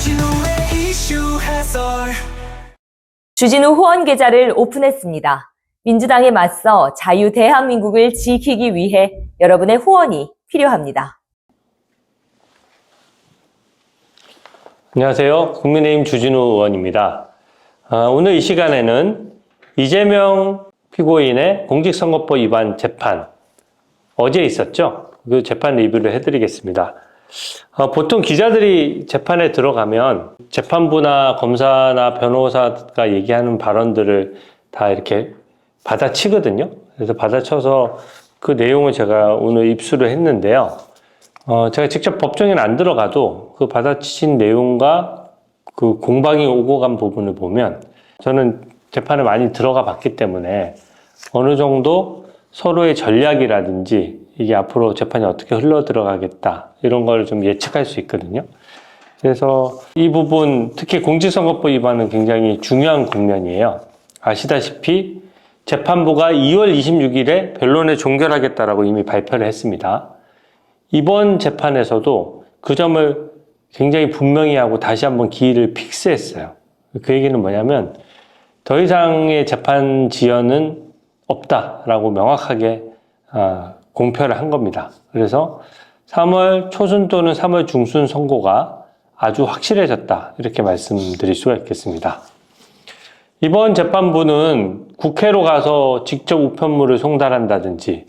주진우의 이슈 해설 주진우 후원 계좌를 오픈했습니다. 민주당에 맞서 자유 대한민국을 지키기 위해 여러분의 후원이 필요합니다. 안녕하세요. 국민의힘 주진우 의원입니다. 아, 오늘 이 시간에는 이재명 피고인의 공직선거법 위반 재판 어제 있었죠? 그 재판 리뷰를 해드리겠습니다. 어, 보통 기자들이 재판에 들어가면 재판부나 검사나 변호사가 얘기하는 발언들을 다 이렇게 받아치거든요. 그래서 받아쳐서 그 내용을 제가 오늘 입수를 했는데요. 어, 제가 직접 법정에는 안 들어가도 그 받아치신 내용과 그 공방이 오고 간 부분을 보면 저는 재판에 많이 들어가 봤기 때문에 어느 정도 서로의 전략이라든지 이게 앞으로 재판이 어떻게 흘러 들어가겠다 이런 걸 좀 예측할 수 있거든요. 그래서 이 부분 특히 공직선거법 위반은 굉장히 중요한 국면이에요. 아시다시피 재판부가 2월 26일에 변론을 종결하겠다라고 이미 발표를 했습니다. 이번 재판에서도 그 점을 굉장히 분명히 하고 다시 한번 기일을 픽스했어요. 그 얘기는 뭐냐면 더 이상의 재판 지연은 없다라고 명확하게 아, 공표를 한 겁니다. 그래서 3월 초순 또는 3월 중순 선고가 아주 확실해졌다 이렇게 말씀드릴 수가 있겠습니다. 이번 재판부는 국회로 가서 직접 우편물을 송달한다든지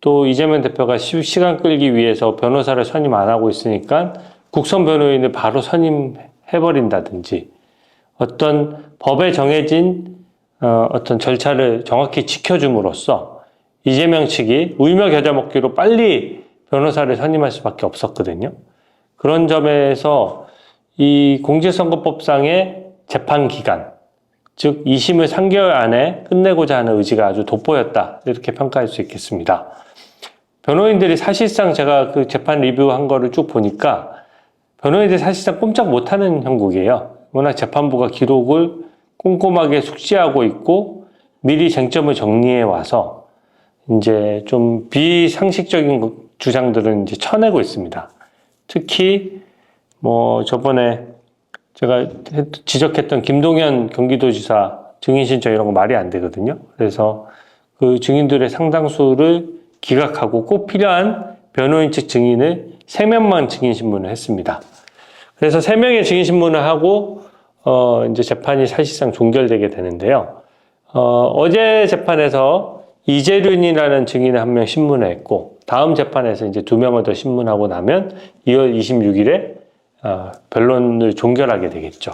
또 이재명 대표가 시- 시간 끌기 위해서 변호사를 선임 안 하고 있으니까 국선 변호인을 바로 선임해버린다든지 어떤 법에 정해진 어, 어떤 절차를 정확히 지켜줌으로써 이재명 측이 울며 겨자 먹기로 빨리 변호사를 선임할 수밖에 없었거든요. 그런 점에서 이 공직선거법상의 재판 기간, 즉 2심을 3개월 안에 끝내고자 하는 의지가 아주 돋보였다 이렇게 평가할 수 있겠습니다. 변호인들이 사실상 제가 그 재판 리뷰한 거를 쭉 보니까 변호인들이 사실상 꼼짝 못하는 형국이에요. 워낙 재판부가 기록을 꼼꼼하게 숙지하고 있고 미리 쟁점을 정리해 와서 이제 좀 비상식적인 주장들은 이제 쳐내고 있습니다. 특히 뭐 저번에 제가 지적했던 김동연 경기도지사 증인 신청 이런 거 말이 안 되거든요. 그래서 그 증인들의 상당수를 기각하고 꼭 필요한 변호인 측 증인을 세 명만 증인 신문을 했습니다. 그래서 세 명의 증인 신문을 하고 어 이제 재판이 사실상 종결되게 되는데요. 어 어제 재판에서 이재륜이라는 증인을 한명 신문을 했고 다음 재판에서 이제 두 명을 더 신문하고 나면 2월 26일에 어, 변론을 종결하게 되겠죠.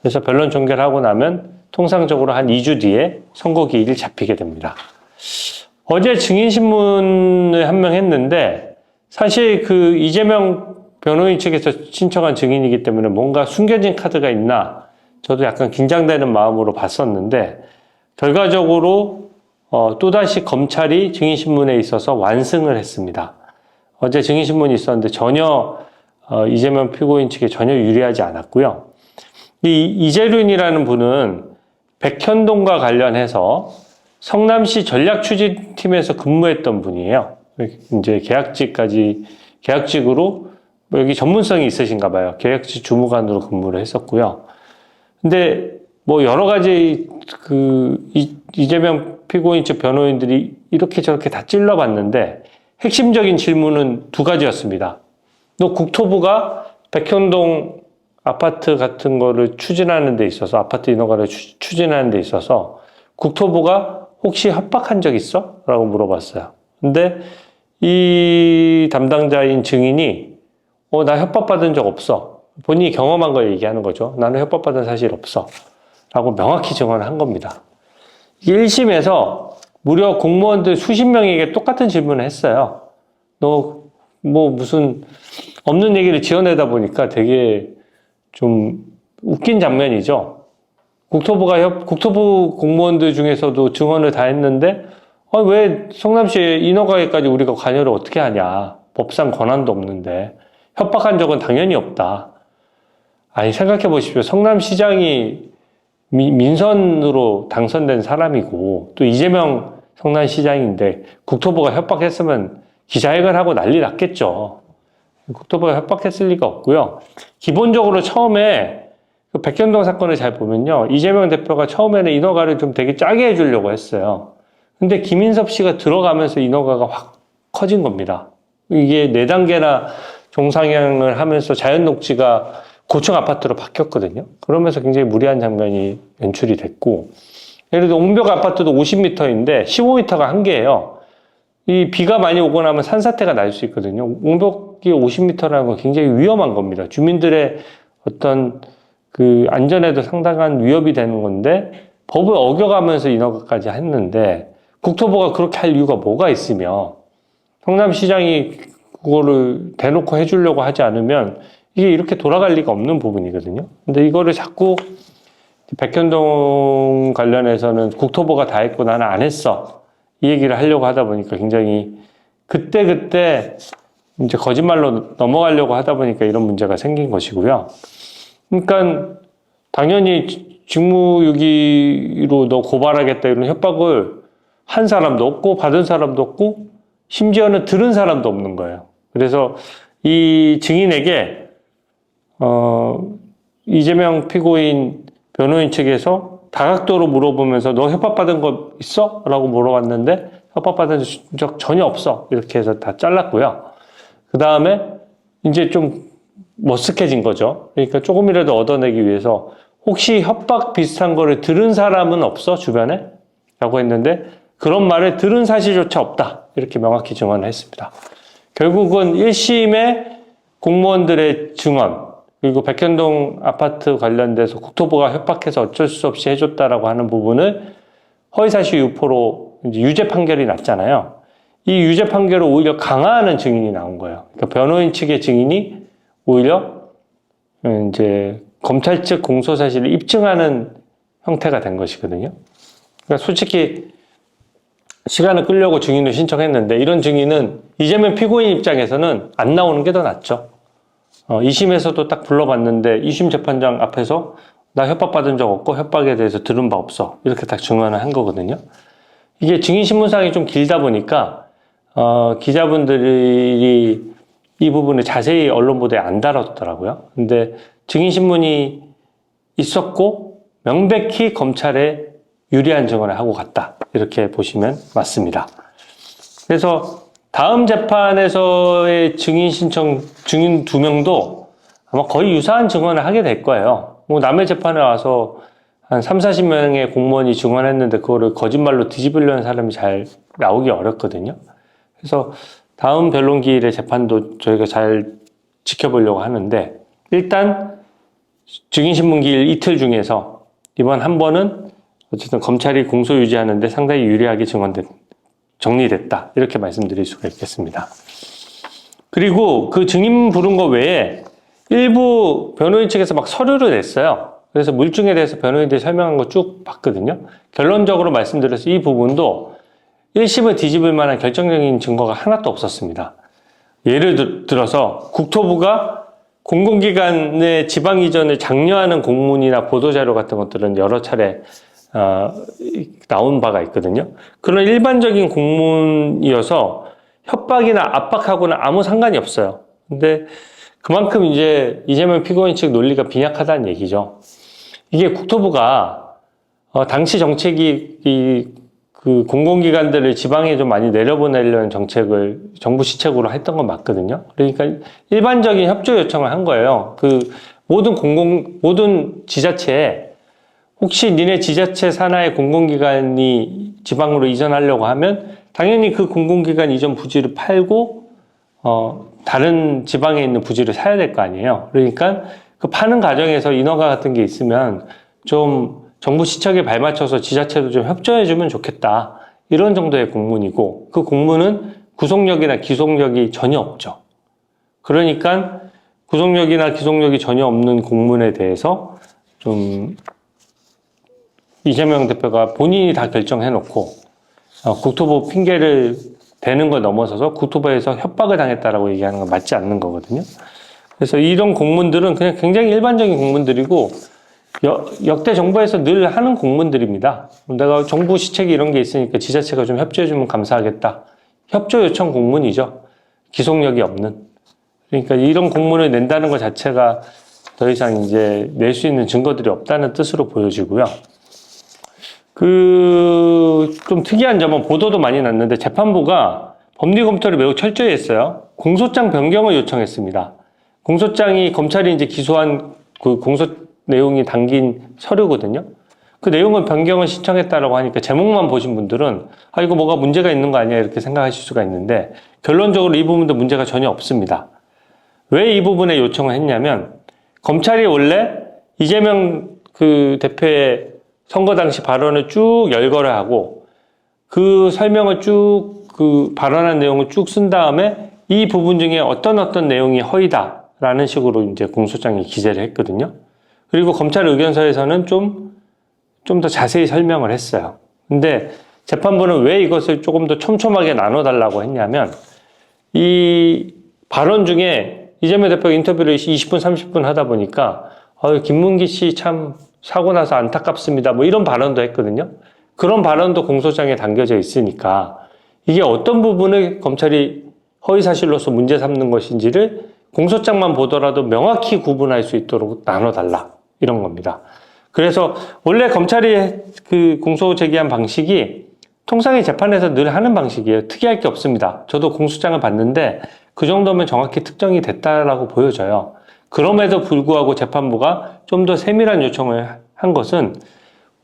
그래서 변론 종결하고 나면 통상적으로 한 2주 뒤에 선고 기일이 잡히게 됩니다. 어제 증인 신문을 한 명 했는데 사실 그 이재명 변호인 측에서 신청한 증인이기 때문에 뭔가 숨겨진 카드가 있나 저도 약간 긴장되는 마음으로 봤었는데 결과적으로 어, 또다시 검찰이 증인신문에 있어서 완승을 했습니다. 어제 증인신문이 있었는데 전혀 어, 이재명 피고인 측에 전혀 유리하지 않았고요. 이 이재륜이라는 분은 백현동과 관련해서 성남시 전략추진팀에서 근무했던 분이에요. 이제 계약직까지 계약직으로 뭐 여기 전문성이 있으신가 봐요. 계약직 주무관으로 근무를 했었고요. 근데 뭐 여러 가지 그 이- 이재명 피고인 측 변호인들이 이렇게 저렇게 다 찔러봤는데 핵심적인 질문은 두 가지였습니다. 너 국토부가 백현동 아파트 같은 거를 추진하는 데 있어서 아파트 인허가를 추- 추진하는 데 있어서 국토부가 혹시 협박한 적 있어? 라고 물어봤어요. 근데 이 담당자인 증인이 어, 나 협박받은 적 없어. 본인이 경험한 걸 얘기하는 거죠. 나는 협박받은 사실 없어. 라고 명확히 증언을 한 겁니다. 1심에서 무려 공무원들 수십 명에게 똑같은 질문을 했어요. 너 뭐 무슨 없는 얘기를 지어내다 보니까 되게 좀 웃긴 장면이죠. 국토부가 협, 국토부 공무원들 중에서도 증언을 다 했는데 아, 왜 성남시의 인허가에까지 우리가 관여를 어떻게 하냐. 법상 권한도 없는데 협박한 적은 당연히 없다. 아니 생각해 보십시오. 성남시장이 미- 민선으로 당선된 사람이고 또 이재명 성남시장인데 국토부가 협박했으면 기자회견 하고 난리 났겠죠. 국토부가 협박했을 리가 없고요. 기본적으로 처음에 그 백현동 사건을 잘 보면요. 이재명 대표가 처음에는 인허가를 좀 되게 짜게 해주려고 했어요. 근데 김인섭 씨가 들어가면서 인허가가 확 커진 겁니다. 이게 네 단계나 종상향을 하면서 자연 녹지가 고층 아파트로 바뀌었거든요. 그러면서 굉장히 무리한 장면이 연출이 됐고, 예를 들어 옹벽 아파트도 50m인데 15m가 한계예요. 이 비가 많이 오고 나면 산사태가 날 수 있거든요. 옹벽이 50m라는 건 굉장히 위험한 겁니다. 주민들의 어떤 그 안전에도 상당한 위협이 되는 건데 법을 어겨가면서 인허가까지 했는데 국토부가 그렇게 할 이유가 뭐가 있으며 성남시장이 그거를 대놓고 해주려고 하지 않으면 이게 이렇게 돌아갈 리가 없는 부분이거든요. 근데 이거를 자꾸 백현동 관련해서는 국토부가 다 했고 나는 안 했어. 이 얘기를 하려고 하다 보니까 굉장히 그때 그때 이제 거짓말로 넘어가려고 하다 보니까 이런 문제가 생긴 것이고요. 그러니까 당연히 직무유기로 너 고발하겠다 이런 협박을 한 사람도 없고 받은 사람도 없고 심지어는 들은 사람도 없는 거예요. 그래서 이 증인에게 어, 이재명 피고인 변호인 측에서 다각도로 물어보면서 너 협박받은 거 있어? 라고 물어봤는데 협박받은 적 전혀 없어. 이렇게 해서 다 잘랐고요. 그 다음에 이제 좀 머쓱해진 거죠. 그러니까 조금이라도 얻어내기 위해서 혹시 협박 비슷한 거를 들은 사람은 없어? 주변에? 라고 했는데 그런 말을 들은 사실조차 없다. 이렇게 명확히 증언을 했습니다. 결국은 1심의 공무원들의 증언, 그리고 백현동 아파트 관련돼서 국토부가 협박해서 어쩔 수 없이 해줬다라고 하는 부분을 허위사실 유포로 유죄 판결이 났잖아요. 이 유죄 판결을 오히려 강화하는 증인이 나온 거예요. 그러니까 변호인 측의 증인이 오히려 이제 검찰 측 공소 사실을 입증하는 형태가 된 것이거든요. 그러니까 솔직히 시간을 끌려고 증인을 신청했는데 이런 증인은 이재명 피고인 입장에서는 안 나오는 게 더 낫죠. 어, 2심에서도 딱 불러봤는데 2심 재판장 앞에서 나 협박받은 적 없고 협박에 대해서 들은 바 없어. 이렇게 딱 증언을 한 거거든요. 이게 증인 신문상이 좀 길다 보니까 어, 기자분들이 이 부분을 자세히 언론 보도에 안 다뤘더라고요. 근데 증인 신문이 있었고 명백히 검찰에 유리한 증언을 하고 갔다. 이렇게 보시면 맞습니다. 그래서 다음 재판에서의 증인 신청, 증인 두 명도 아마 거의 유사한 증언을 하게 될 거예요. 뭐 남의 재판에 와서 한 3, 40명의 공무원이 증언했는데 그거를 거짓말로 뒤집으려는 사람이 잘 나오기 어렵거든요. 그래서 다음 변론기일의 재판도 저희가 잘 지켜보려고 하는데 일단 증인신문기일 이틀 중에서 이번 한 번은 어쨌든 검찰이 공소 유지하는데 상당히 유리하게 증언된 정리됐다. 이렇게 말씀드릴 수가 있겠습니다. 그리고 그 증인 부른 거 외에 일부 변호인 측에서 막 서류를 냈어요. 그래서 물증에 대해서 변호인들이 설명한 거 쭉 봤거든요. 결론적으로 말씀드려서 이 부분도 1심을 뒤집을 만한 결정적인 증거가 하나도 없었습니다. 예를 들어서 국토부가 공공기관의 지방 이전을 장려하는 공문이나 보도자료 같은 것들은 여러 차례 어, 나온 바가 있거든요. 그런 일반적인 공문이어서 협박이나 압박하고는 아무 상관이 없어요. 근데 그만큼 이제 이재명 피고인 측 논리가 빈약하다는 얘기죠. 이게 국토부가 어, 당시 정책이 이, 그 공공기관들을 지방에 좀 많이 내려보내려는 정책을 정부 시책으로 했던 건 맞거든요. 그러니까 일반적인 협조 요청을 한 거예요. 그 모든 공공 모든 지자체에 혹시 니네 지자체 산하의 공공기관이 지방으로 이전하려고 하면 당연히 그 공공기관 이전 부지를 팔고 어, 다른 지방에 있는 부지를 사야 될 거 아니에요. 그러니까 그 파는 과정에서 인허가 같은 게 있으면 좀 정부 시책에 발맞춰서 지자체도 좀 협조해 주면 좋겠다. 이런 정도의 공문이고 그 공문은 구속력이나 기속력이 전혀 없죠. 그러니까 구속력이나 기속력이 전혀 없는 공문에 대해서 좀 이재명 대표가 본인이 다 결정해놓고 어, 국토부 핑계를 대는 걸 넘어서서 국토부에서 협박을 당했다라고 얘기하는 건 맞지 않는 거거든요. 그래서 이런 공문들은 그냥 굉장히 일반적인 공문들이고 역, 역대 정부에서 늘 하는 공문들입니다. 내가 정부 시책이 이런 게 있으니까 지자체가 좀 협조해주면 감사하겠다. 협조 요청 공문이죠. 기속력이 없는. 그러니까 이런 공문을 낸다는 것 자체가 더 이상 이제 낼 수 있는 증거들이 없다는 뜻으로 보여지고요. 그, 좀 특이한 점은 보도도 많이 났는데 재판부가 법리 검토를 매우 철저히 했어요. 공소장 변경을 요청했습니다. 공소장이 검찰이 이제 기소한 그 공소 내용이 담긴 서류거든요. 그 내용을 변경을 신청했다라고 하니까 제목만 보신 분들은 아, 이거 뭐가 문제가 있는 거 아니야 이렇게 생각하실 수가 있는데 결론적으로 이 부분도 문제가 전혀 없습니다. 왜 이 부분에 요청을 했냐면 검찰이 원래 이재명 그 대표의 선거 당시 발언을 쭉 열거를 하고 그 설명을 쭉 그 발언한 내용을 쭉 쓴 다음에 이 부분 중에 어떤 어떤 내용이 허위다라는 식으로 이제 공소장에 기재를 했거든요. 그리고 검찰 의견서에서는 좀 좀 더 자세히 설명을 했어요. 근데 재판부는 왜 이것을 조금 더 촘촘하게 나눠달라고 했냐면 이 발언 중에 이재명 대표 인터뷰를 20분, 30분 하다 보니까 어, 김문기 씨 참 사고 나서 안타깝습니다. 뭐 이런 발언도 했거든요. 그런 발언도 공소장에 담겨져 있으니까 이게 어떤 부분을 검찰이 허위 사실로서 문제 삼는 것인지를 공소장만 보더라도 명확히 구분할 수 있도록 나눠달라 이런 겁니다. 그래서 원래 검찰이 그 공소 제기한 방식이 통상의 재판에서 늘 하는 방식이에요. 특이할 게 없습니다. 저도 공소장을 봤는데 그 정도면 정확히 특정이 됐다라고 보여져요. 그럼에도 불구하고 재판부가 좀 더 세밀한 요청을 한 것은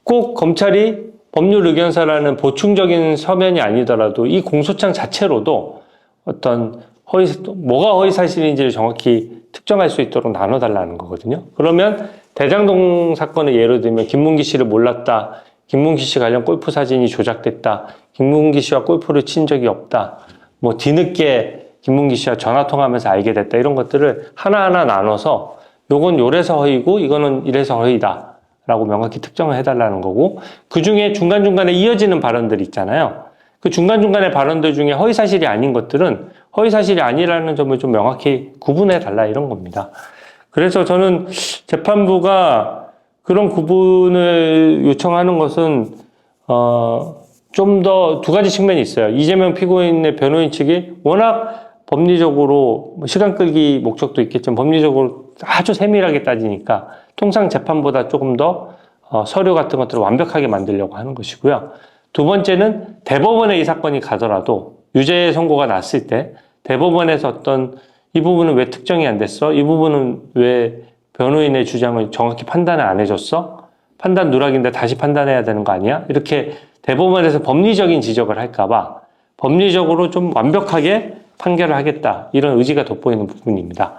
꼭 검찰이 법률 의견서라는 보충적인 서면이 아니더라도 이 공소장 자체로도 어떤 허위, 뭐가 허위 사실인지를 정확히 특정할 수 있도록 나눠달라는 거거든요. 그러면 대장동 사건을 예로 들면 김문기 씨를 몰랐다. 김문기 씨 관련 골프 사진이 조작됐다. 김문기 씨와 골프를 친 적이 없다. 뭐 뒤늦게 김문기 씨와 전화 통화하면서 알게 됐다. 이런 것들을 하나하나 나눠서 요건 요래서 허위고 이거는 이래서 허위다. 라고 명확히 특정을 해달라는 거고 그 중에 중간중간에 이어지는 발언들 있잖아요. 그 중간중간의 발언들 중에 허위사실이 아닌 것들은 허위사실이 아니라는 점을 좀 명확히 구분해 달라 이런 겁니다. 그래서 저는 재판부가 그런 구분을 요청하는 것은 어, 좀 더 두 가지 측면이 있어요. 이재명 피고인의 변호인 측이 워낙 법리적으로 뭐 시간 끌기 목적도 있겠지만 법리적으로 아주 세밀하게 따지니까 통상 재판보다 조금 더 어, 서류 같은 것들을 완벽하게 만들려고 하는 것이고요. 두 번째는 대법원에 이 사건이 가더라도 유죄 선고가 났을 때 대법원에서 어떤 이 부분은 왜 특정이 안 됐어? 이 부분은 왜 변호인의 주장을 정확히 판단을 안 해줬어? 판단 누락인데 다시 판단해야 되는 거 아니야? 이렇게 대법원에서 법리적인 지적을 할까봐 법리적으로 좀 완벽하게 판결을 하겠다. 이런 의지가 돋보이는 부분입니다.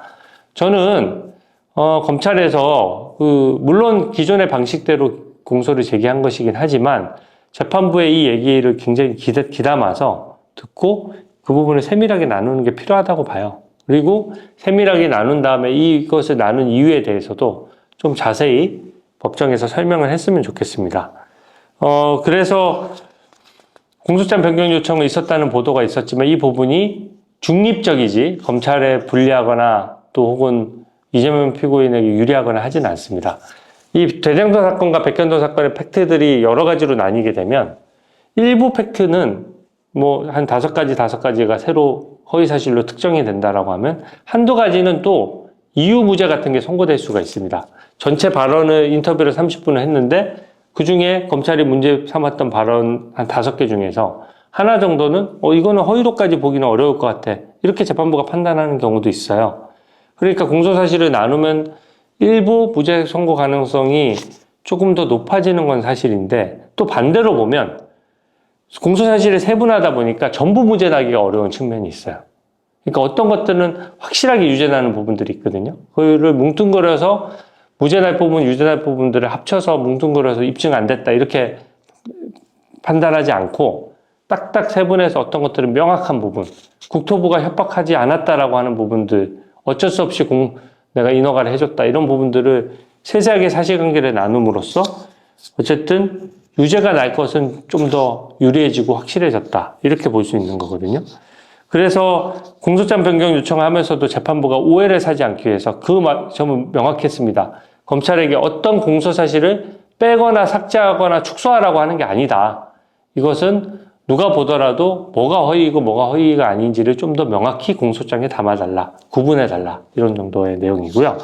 저는 어, 검찰에서 그 물론 기존의 방식대로 공소를 제기한 것이긴 하지만 재판부의 이 얘기를 굉장히 기다, 기담아서 듣고 그 부분을 세밀하게 나누는 게 필요하다고 봐요. 그리고 세밀하게 나눈 다음에 이것을 나눈 이유에 대해서도 좀 자세히 법정에서 설명을 했으면 좋겠습니다. 어, 그래서 공소장 변경 요청이 있었다는 보도가 있었지만 이 부분이 중립적이지 검찰에 불리하거나 또 혹은 이재명 피고인에게 유리하거나 하지는 않습니다. 이 대장동 사건과 백현동 사건의 팩트들이 여러 가지로 나뉘게 되면 일부 팩트는 뭐 한 다섯 가지 다섯 가지가 새로 허위 사실로 특정이 된다라고 하면 한두 가지는 또 이유 무죄 같은 게 선고될 수가 있습니다. 전체 발언을 인터뷰를 30분을 했는데 그 중에 검찰이 문제 삼았던 발언 한 다섯 개 중에서 하나 정도는 어 이거는 허위로까지 보기는 어려울 것 같아 이렇게 재판부가 판단하는 경우도 있어요. 그러니까 공소 사실을 나누면 일부 무죄 선고 가능성이 조금 더 높아지는 건 사실인데 또 반대로 보면 공소 사실이 세분하다 보니까 전부 무죄 나기가 어려운 측면이 있어요. 그러니까 어떤 것들은 확실하게 유죄 나는 부분들이 있거든요. 그거를 뭉뚱그려서 무죄 날 부분, 유죄 날 부분들을 합쳐서 뭉뚱그려서 입증 안 됐다 이렇게 판단하지 않고 딱딱 세분해서 어떤 것들은 명확한 부분, 국토부가 협박하지 않았다라고 하는 부분들, 어쩔 수 없이 공, 내가 인허가를 해줬다 이런 부분들을 세세하게 사실관계를 나눔으로써 어쨌든 유죄가 날 것은 좀 더 유리해지고 확실해졌다 이렇게 볼 수 있는 거거든요. 그래서 공소장 변경 요청을 하면서도 재판부가 오해를 사지 않기 위해서 그 점은 명확했습니다. 검찰에게 어떤 공소 사실을 빼거나 삭제하거나 축소하라고 하는 게 아니다. 이것은 누가 보더라도 뭐가 허위이고 뭐가 허위가 아닌지를 좀 더 명확히 공소장에 담아달라, 구분해달라 이런 정도의 내용이고요.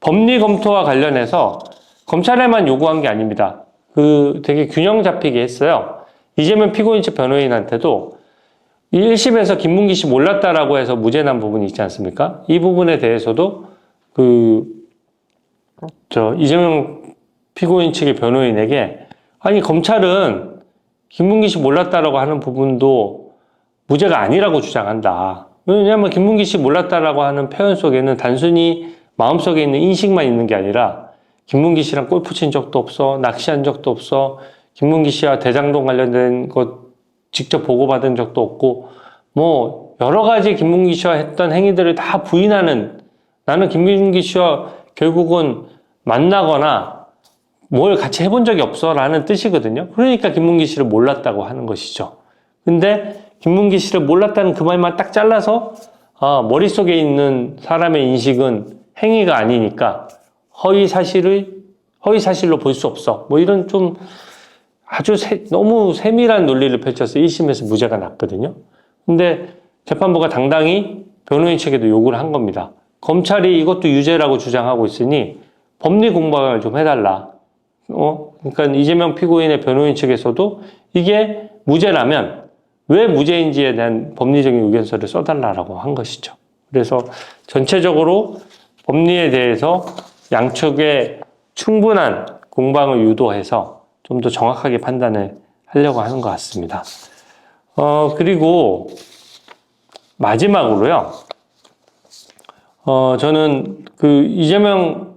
법리 검토와 관련해서 검찰에만 요구한 게 아닙니다. 그 되게 균형 잡히게 했어요. 이재명 피고인 측 변호인한테도 1심에서 김문기 씨 몰랐다라고 해서 무죄 난 부분이 있지 않습니까? 이 부분에 대해서도 그, 저, 이재명 피고인 측의 변호인에게 아니, 검찰은 김문기 씨 몰랐다라고 하는 부분도 무죄가 아니라고 주장한다. 왜냐하면 김문기 씨 몰랐다라고 하는 표현 속에는 단순히 마음속에 있는 인식만 있는 게 아니라 김문기 씨랑 골프 친 적도 없어, 낚시한 적도 없어, 김문기 씨와 대장동 관련된 것 직접 보고받은 적도 없고, 뭐, 여러 가지 김문기 씨와 했던 행위들을 다 부인하는 나는 김문기 씨와 결국은 만나거나 뭘 같이 해본 적이 없어 라는 뜻이거든요. 그러니까 김문기 씨를 몰랐다고 하는 것이죠. 근데 김문기 씨를 몰랐다는 그 말만 딱 잘라서 아, 머릿속에 있는 사람의 인식은 행위가 아니니까 허위 사실을 허위 사실로 볼 수 없어. 뭐 이런 좀 아주 세- 너무 세밀한 논리를 펼쳐서 1심에서 무죄가 났거든요. 근데 재판부가 당당히 변호인 측에도 요구를 한 겁니다. 검찰이 이것도 유죄라고 주장하고 있으니 법리 공방을 좀 해달라. 어? 그러니까 이재명 피고인의 변호인 측에서도 이게 무죄라면 왜 무죄인지에 대한 법리적인 의견서를 써달라라고 한 것이죠. 그래서 전체적으로 법리에 대해서 양측의 충분한 공방을 유도해서 좀 더 정확하게 판단을 하려고 하는 것 같습니다. 어, 그리고 마지막으로요. 어, 저는 그 이재명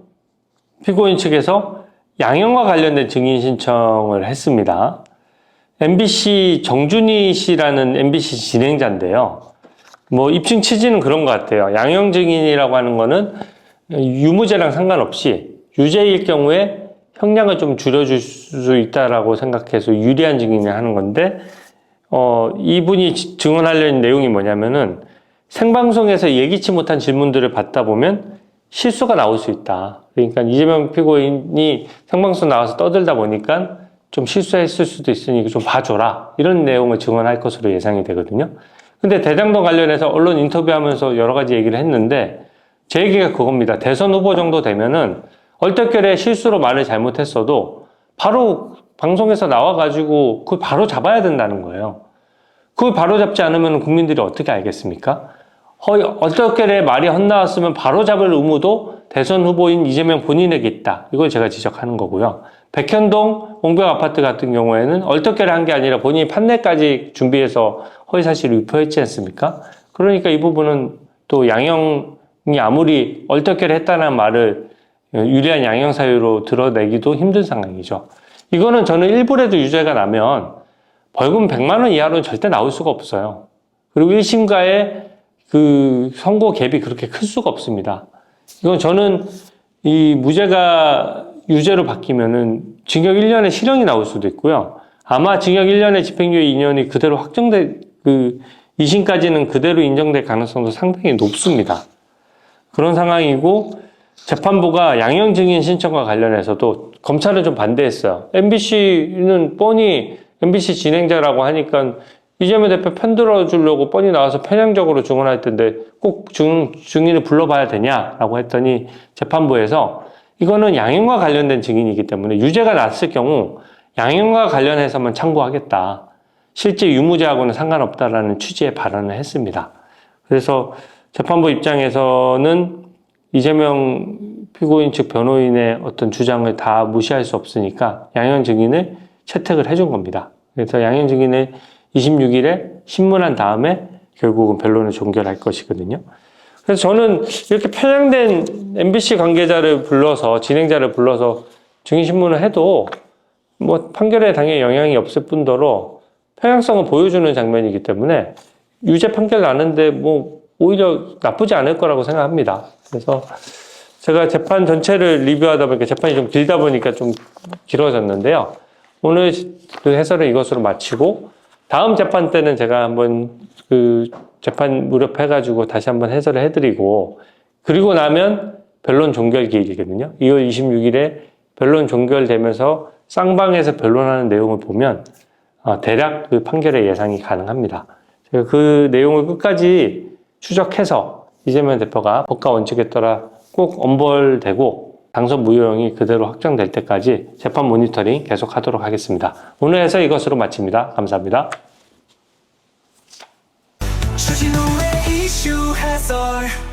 피고인 측에서 양형과 관련된 증인 신청을 했습니다. MBC 정준희 씨라는 MBC 진행자인데요. 뭐 입증 취지는 그런 것 같아요. 양형 증인이라고 하는 거는 유무죄랑 상관없이 유죄일 경우에 형량을 좀 줄여줄 수 있다라고 생각해서 유리한 증인을 하는 건데, 어, 이분이 지- 증언하려는 내용이 뭐냐면은 생방송에서 예기치 못한 질문들을 받다 보면 실수가 나올 수 있다. 그러니까 이재명 피고인이 생방송 나와서 떠들다 보니까 좀 실수했을 수도 있으니 좀 봐줘라. 이런 내용을 증언할 것으로 예상이 되거든요. 근데 대장동 관련해서 언론 인터뷰하면서 여러 가지 얘기를 했는데 제 얘기가 그겁니다. 대선 후보 정도 되면은 얼떨결에 실수로 말을 잘못했어도 바로 방송에서 나와가지고 그걸 바로 잡아야 된다는 거예요. 그걸 바로 잡지 않으면 국민들이 어떻게 알겠습니까? 허이, 얼떨결에 말이 헛나왔으면 바로 잡을 의무도 대선 후보인 이재명 본인에게 있다. 이걸 제가 지적하는 거고요. 백현동 옹벽 아파트 같은 경우에는 얼떨결에 한게 아니라 본인이 판례까지 준비해서 허위사실을 유포했지 않습니까? 그러니까 이 부분은 또 양형이 아무리 얼떨결에 했다는 말을 유리한 양형 사유로 드러내기도 힘든 상황이죠. 이거는 저는 일부라도 유죄가 나면 벌금 100만 원 이하로는 절대 나올 수가 없어요. 그리고 1심과의 그 선고 갭이 그렇게 클 수가 없습니다. 이건 저는 이 무죄가 유죄로 바뀌면은 징역 1년에 실형이 나올 수도 있고요. 아마 징역 1년에 집행유예 2년이 그대로 확정돼 그 2심까지는 그대로 인정될 가능성도 상당히 높습니다. 그런 상황이고 재판부가 양형 증인 신청과 관련해서도 검찰은 좀 반대했어요. MBC는 뻔히 MBC 진행자라고 하니까 이재명 대표 편들어 주려고 뻔히 나와서 편향적으로 증언할 텐데 꼭 증, 증인을 불러봐야 되냐라고 했더니 재판부에서 이거는 양형과 관련된 증인이기 때문에 유죄가 났을 경우 양형과 관련해서만 참고하겠다. 실제 유무죄하고는 상관없다라는 취지의 발언을 했습니다. 그래서 재판부 입장에서는 이재명 피고인 측 변호인의 어떤 주장을 다 무시할 수 없으니까 양형 증인을 채택을 해준 겁니다. 그래서 양형 증인을 26일에 신문한 다음에 결국은 변론을 종결할 것이거든요. 그래서 저는 이렇게 편향된 MBC 관계자를 불러서 진행자를 불러서 증인 신문을 해도 뭐 판결에 당연히 영향이 없을 뿐더러 편향성을 보여주는 장면이기 때문에 유죄 판결 나는데 뭐 오히려 나쁘지 않을 거라고 생각합니다. 그래서 제가 재판 전체를 리뷰하다 보니까 재판이 좀 길다 보니까 좀 길어졌는데요. 오늘 그 해설을 이것으로 마치고 다음 재판 때는 제가 한번 그 재판 무렵해가지고 다시 한번 해설을 해드리고 그리고 나면 변론 종결 기일이거든요. 2월 26일에 변론 종결되면서 쌍방에서 변론하는 내용을 보면 어, 대략 그 판결의 예상이 가능합니다. 제가 그 내용을 끝까지 추적해서 이재명 대표가 법과 원칙에 따라 꼭 엄벌되고 당선 무효형이 그대로 확정될 때까지 재판 모니터링 계속 하도록 하겠습니다. 오늘 해서 이것으로 마칩니다. 감사합니다. 주진우의 이슈 해설